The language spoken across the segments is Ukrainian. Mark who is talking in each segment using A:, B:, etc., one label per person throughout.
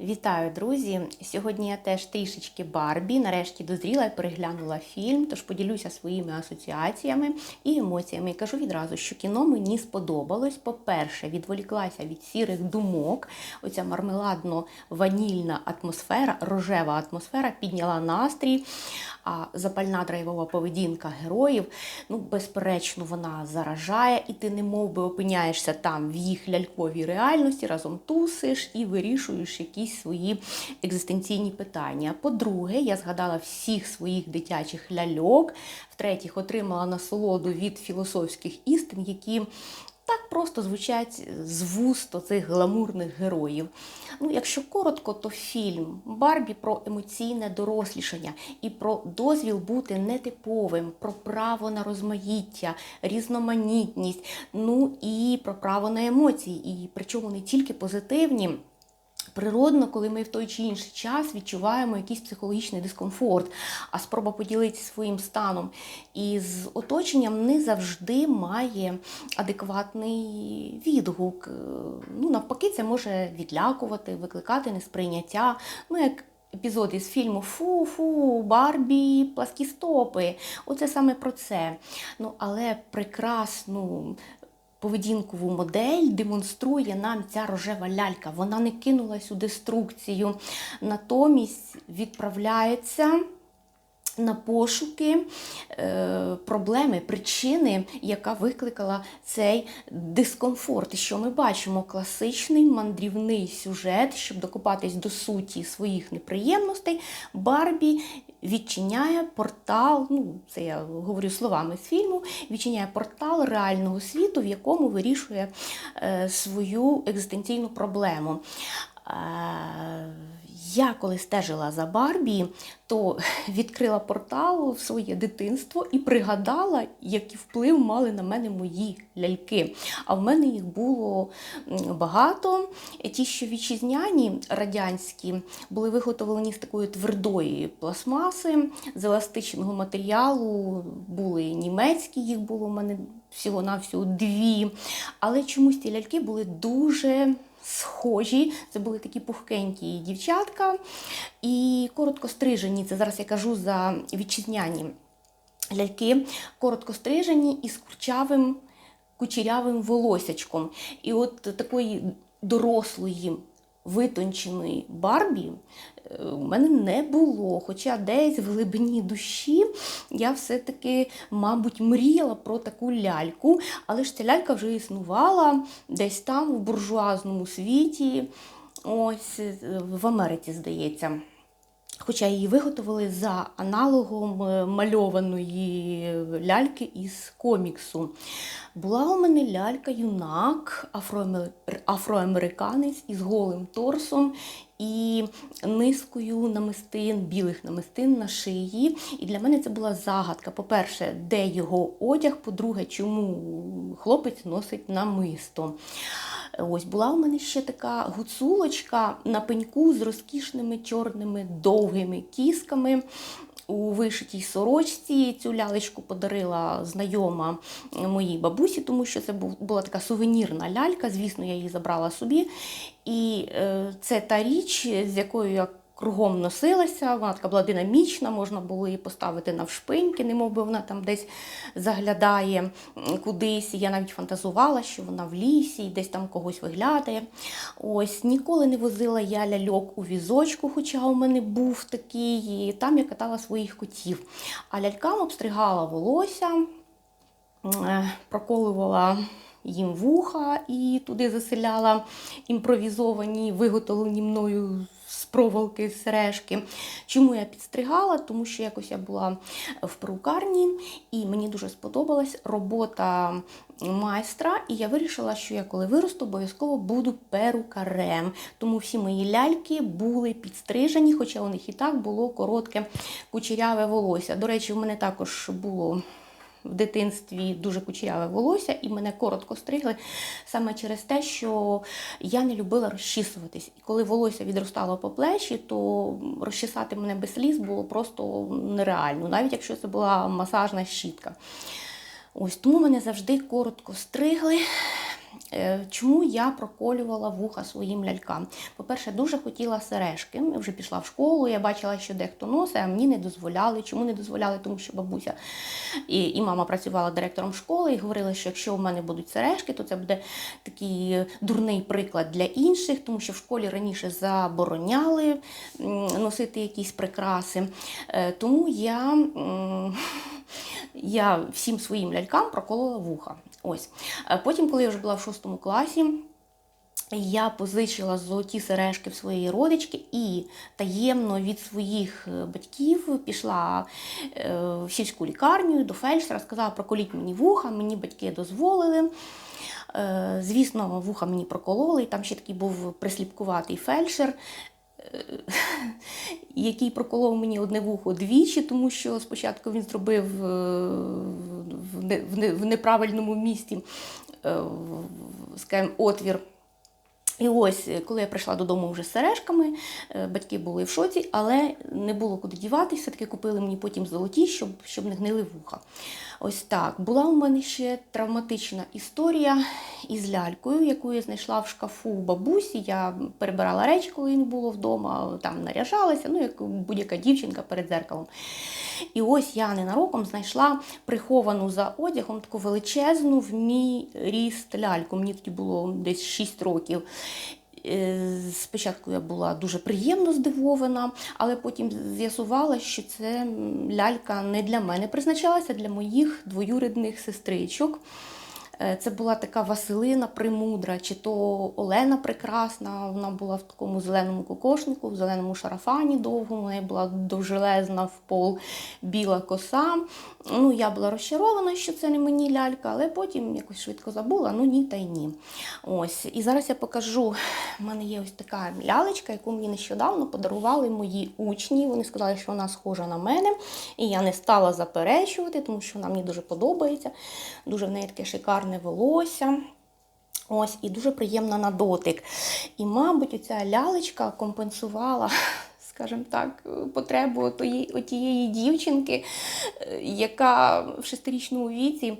A: Вітаю, друзі! Сьогодні я теж трішечки Барбі. Нарешті дозріла і переглянула фільм, тож поділюся своїми асоціаціями і емоціями. І кажу відразу, що кіно мені сподобалось. По-перше, відволіклася від сірих думок. Оця мармеладно-ванільна атмосфера, рожева атмосфера підняла настрій. А запальна драйвова поведінка героїв, ну, безперечно, вона заражає, і ти не би опиняєшся там в їх ляльковій реальності, разом тусиш і вирішуєш якісь свої екзистенційні питання. По-друге, я згадала всіх своїх дитячих ляльок. В-третіх, отримала насолоду від філософських істин, які так просто звучать з вуст цих гламурних героїв. Ну, якщо коротко, то фільм Барбі про емоційне дорослішання і про дозвіл бути нетиповим, про право на розмаїття, різноманітність, ну і про право на емоції, і причому не тільки позитивні. Природно, коли ми в той чи інший час відчуваємо якийсь психологічний дискомфорт, а спроба поділитися своїм станом із оточенням не завжди має адекватний відгук. Ну, Навпаки, це може відлякувати, викликати несприйняття. Ну, як Епізод із фільму Фу-фу, Барбі, пласкі стопи. Оце саме про це. Ну, Але прекрасну поведінкову модель демонструє нам ця рожева лялька. Вона не кинулась у деструкцію, натомість відправляється. На пошуки е, проблеми, причини, яка викликала цей дискомфорт. Що ми бачимо? Класичний мандрівний сюжет, щоб докопатись до суті своїх неприємностей, Барбі відчиняє портал, ну це я говорю словами з фільму, відчиняє портал реального світу, в якому вирішує е, свою екзистенційну проблему. Я коли стежила за Барбі, то відкрила портал в своє дитинство і пригадала, який вплив мали на мене мої ляльки. А в мене їх було багато. Ті, що вітчизняні радянські, були виготовлені з такої твердої пластмаси, з еластичного матеріалу, були німецькі, їх було в мене всього-навсього дві. Але чомусь ці ляльки були дуже схожі. Це були такі пухкенькі дівчатка. І коротко стрижені, це зараз я кажу за вітчизняні ляльки, коротко стрижені із курчавим кучерявим волосячком. І от такої дорослої. Витонченої Барбі у мене не було. Хоча десь в глибині душі я все-таки, мабуть, мріяла про таку ляльку, але ж ця лялька вже існувала десь там, в буржуазному світі, ось в Америці, здається. Хоча її виготовили за аналогом е, мальованої ляльки із коміксу. Була у мене лялька-юнак, афроамериканець із голим торсом і низкою намистин, білих намистин на шиї. І для мене це була загадка. По-перше, де його одяг, по-друге, чому хлопець носить намисто. Ось була у мене ще така гуцулочка на пеньку з розкішними чорними довгими кісками. У вишитій сорочці цю лялечку подарила знайома моїй бабусі, тому що це була така сувенірна лялька. Звісно, я її забрала собі. І е, це та річ, з якою я кругом носилася, вона така була динамічна, можна було її поставити навшпиньки, би вона там десь заглядає кудись. Я навіть фантазувала, що вона в лісі і десь там когось виглядає. Ось Ніколи не возила я ляльок у візочку, хоча у мене був такий, і там я катала своїх котів. А лялькам обстригала волосся, е, проколювала їм вуха і туди заселяла імпровізовані, виготовлені мною з проволоки, з сережки. Чому я підстригала? Тому що якось я була в перукарні, і мені дуже сподобалась робота майстра. І я вирішила, що я коли виросту, обов'язково буду перукарем. Тому всі мої ляльки були підстрижені, хоча у них і так було коротке кучеряве волосся. До речі, в мене також було в дитинстві дуже кучеряве волосся, і мене коротко стригли саме через те, що я не любила розчісуватись. І коли волосся відростало по плечі, то розчесати мене без сліз було просто нереально, навіть якщо це була масажна щітка. Ось Тому мене завжди коротко стригли. Е, Чому я проколювала вуха своїм лялькам? По-перше, дуже хотіла сережки. Я вже пішла в школу, я бачила, що дехто носить, а мені не дозволяли. Чому не дозволяли? Тому що бабуся і, і мама працювала директором школи і говорила, що якщо у мене будуть сережки, то це буде такий дурний приклад для інших, тому що в школі раніше забороняли носити якісь прикраси. Е, Тому я. Я всім своїм лялькам проколола вуха. Ось. Е, Потім, коли я вже була в шостому класі, я позичила золоті сережки в своєї родички і таємно від своїх е, батьків пішла е, в сільську лікарню до фельдшера, сказала, проколіть мені вуха, мені батьки дозволили. Звісно, вуха мені прокололи, і там ще такий був присліпкуватий фельдшер. Е, Який проколов мені одне вухо двічі, тому що спочатку він зробив е, в не- в не- в неправильному місці е, скажімо, отвір. І ось, е, коли я прийшла додому вже з сережками, е, батьки були в шоці, але не було куди діватися, все-таки купили мені потім золоті, щоб, щоб не гнили вуха. Ось так. Була у мене ще травматична історія із лялькою, яку я знайшла в шкафу бабусі. Я перебирала речі, коли не було вдома, там наряжалася, ну як будь-яка дівчинка перед зеркалом. І ось я ненароком знайшла приховану за одягом таку величезну в мій ріст ляльку. Мені тоді було десь 6 років. Е, Спочатку я була дуже приємно здивована, але потім з'ясувала, що це лялька не для мене призначалася, а для моїх двоюрідних сестричок. Е, Це була така Василина Примудра, чи то Олена Прекрасна. Вона була в такому зеленому кокошнику, в зеленому шарафані довгому. Неї була довжелезна в пол біла коса. Ну, я була розчарована, що це не мені лялька, але потім якось швидко забула. Ну ні, та й ні. Ось. І зараз я покажу. У мене є ось така лялечка, яку мені нещодавно подарували мої учні. Вони сказали, що вона схожа на мене. І я не стала заперечувати, тому що вона мені дуже подобається. Дуже в неї таке шикарне волосся. Ось, і дуже приємна на дотик. І, мабуть, оця лялечка компенсувала, скажімо так, потребу отієї дівчинки, е, яка в шестирічному віці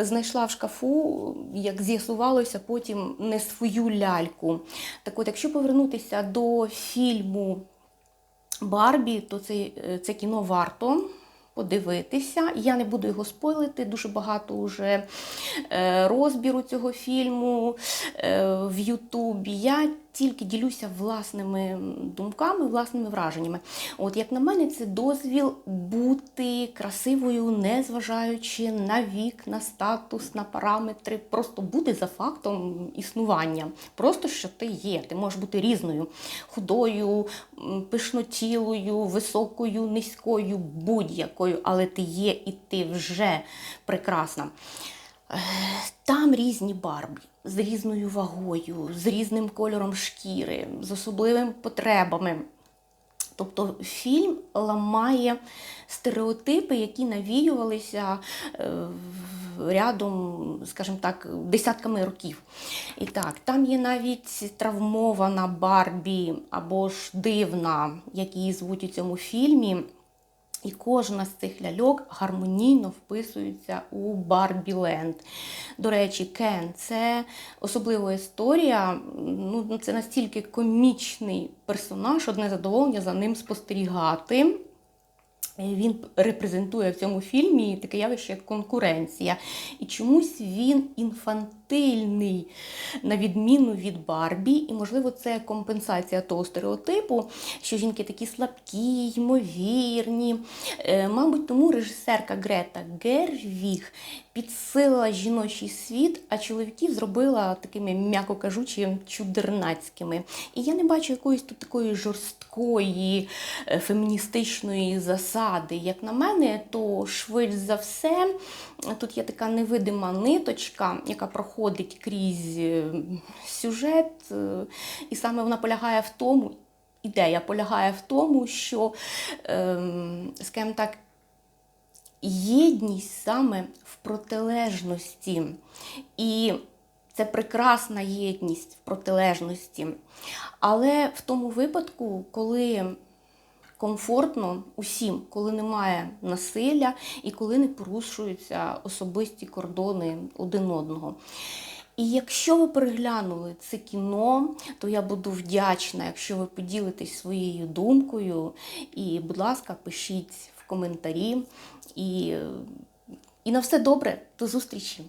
A: знайшла в шкафу, як з'ясувалося, потім не свою ляльку. Так от, якщо повернутися до фільму Барбі, то це, е, це кіно варто подивитися. Я не буду його спойлити, дуже багато вже е, розбіру цього фільму е, в Ютубі. Я тільки ділюся власними думками, власними враженнями. От як на мене, це дозвіл бути красивою, незважаючи на вік, на статус, на параметри, просто бути за фактом існування. Просто що ти є. Ти можеш бути різною, худою, пишнотілою, високою, низькою, будь-якою, але ти є і ти вже прекрасна. Там різні барбі з різною вагою, з різним кольором шкіри, з особливими потребами. Тобто фільм ламає стереотипи, які навіювалися е, рядом, скажімо так, десятками років. І так, там є навіть травмована Барбі або ж дивна, як її звуть у цьому фільмі. І кожна з цих ляльок гармонійно вписується у Барбі Ленд. До речі, Кен це особлива історія. Ну, це настільки комічний персонаж, одне задоволення за ним спостерігати. Він репрезентує в цьому фільмі таке явище, як конкуренція. І чомусь він інфантильний, на відміну від Барбі. І, можливо, це компенсація того стереотипу, що жінки такі слабкі, ймовірні. Е, Мабуть, тому режисерка Грета Гервіг підсилила жіночий світ, а чоловіків зробила такими, м'яко кажучи, чудернацькими. І я не бачу якоїсь тут такої жорсткої е, феміністичної засади. Як на мене, то швидше за все тут є така невидима ниточка, яка проходить крізь е, сюжет, е, і саме вона полягає в тому. Ідея полягає в тому, що, ем, скажімо так, єдність саме в протилежності. І це прекрасна єдність в протилежності. Але в тому випадку, коли комфортно усім, коли немає насилля і коли не порушуються особисті кордони один одного. І якщо ви переглянули це кіно, то я буду вдячна, якщо ви поділитесь своєю думкою. І, будь ласка, пишіть в коментарі. І, і на все добре, до зустрічі!